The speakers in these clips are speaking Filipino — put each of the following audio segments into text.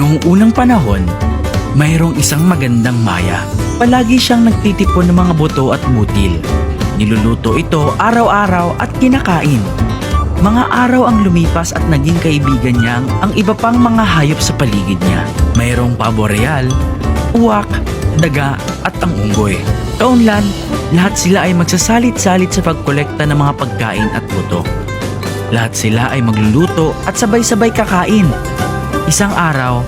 Noong unang panahon, mayroong isang magandang maya. Palagi siyang nagtitipon ng mga buto at butil. Niluluto ito araw-araw at kinakain. Mga araw ang lumipas at naging kaibigan niya ang- iba pang mga hayop sa paligid niya. Mayroong pabo real, uwak, daga at ang unggoy. Kaunlan, lahat sila ay magsasalit-salit sa pagkolekta ng mga pagkain at buto. Lahat sila ay magluluto at sabay-sabay kakain. Isang araw,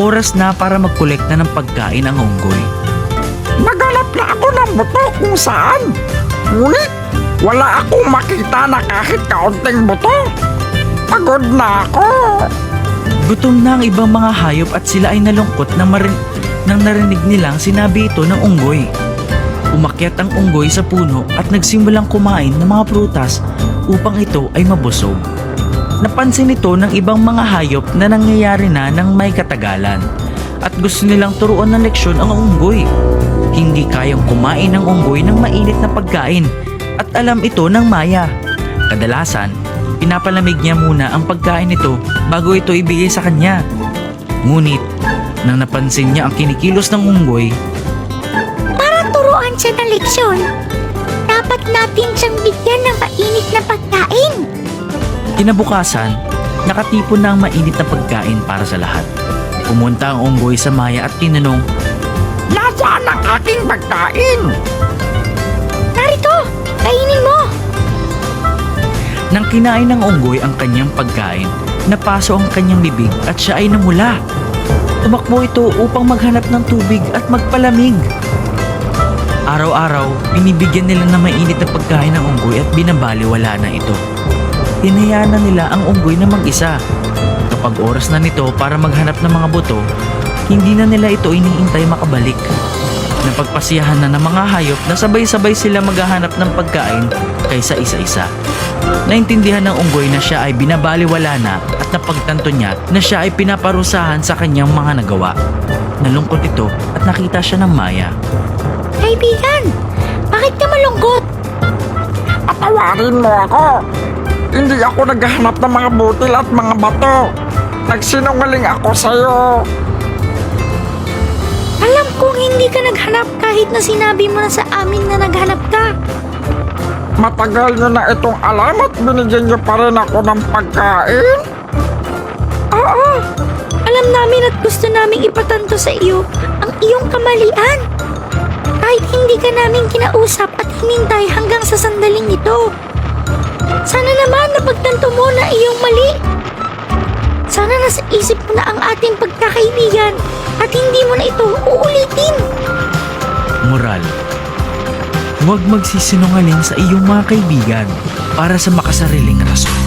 oras na para magkolekta ng pagkain ang unggoy. Naganap na ako ng buto kung saan. Ngunit, wala akong makita na kahit kaunting buto. Pagod na ako. Gutom na ang ibang mga hayop at sila ay nalungkot nang, marin- nang narinig nilang sinabi ito ng unggoy. Umakyat ang unggoy sa puno at nagsimulang kumain ng mga prutas upang ito ay mabusog. Napansin ito ng ibang mga hayop na nangyayari na ng may katagalan at gusto nilang turuan ng leksyon ang unggoy. Hindi kayang kumain ng unggoy ng mainit na pagkain at alam ito ng maya. Kadalasan, pinapalamig niya muna ang pagkain nito bago ito ibigay sa kanya. Ngunit, nang napansin niya ang kinikilos ng unggoy, Para turuan siya ng leksyon, dapat natin siyang bigyan ng mainit na pagkain. Kinabukasan, nakatipon na ang mainit na pagkain para sa lahat. Pumunta ang unggoy sa maya at tinanong, Nasaan ang aking pagkain? Narito, kainin mo. Nang kinain ng unggoy ang kanyang pagkain, napaso ang kanyang bibig at siya ay namula. Tumakbo ito upang maghanap ng tubig at magpalamig. Araw-araw, binibigyan nila ng mainit na pagkain ng unggoy at binabaliwala na ito. Hinayaan na nila ang unggoy na mag-isa. Kapag oras na nito para maghanap ng mga buto, hindi na nila ito iniintay makabalik. Napagpasiyahan na ng mga hayop na sabay-sabay sila maghahanap ng pagkain kaysa isa-isa. Naintindihan ng unggoy na siya ay binabaliwala na at napagtanto niya na siya ay pinaparusahan sa kanyang mga nagawa. Nalungkot ito at nakita siya ng maya. Kaibigan, bakit ka malungkot? Patawarin mo ako. Hindi ako naghahanap ng mga butil at mga bato. Nagsinungaling ako sa'yo. Alam kong hindi ka naghanap kahit na sinabi mo na sa amin na naghanap ka. Matagal nyo na itong alam at binigyan nyo pa rin ako ng pagkain? Oo, alam namin at gusto naming ipatanto sa iyo ang iyong kamalian. Kahit hindi ka namin kinausap at hinintay hanggang sa sandaling ito. Sana naman napagtanto mo na iyong mali. Sana nasa isip mo na ang ating pagkakaibigan at hindi mo na ito uulitin. Moral Huwag magsisinungaling sa iyong mga kaibigan para sa makasariling rason.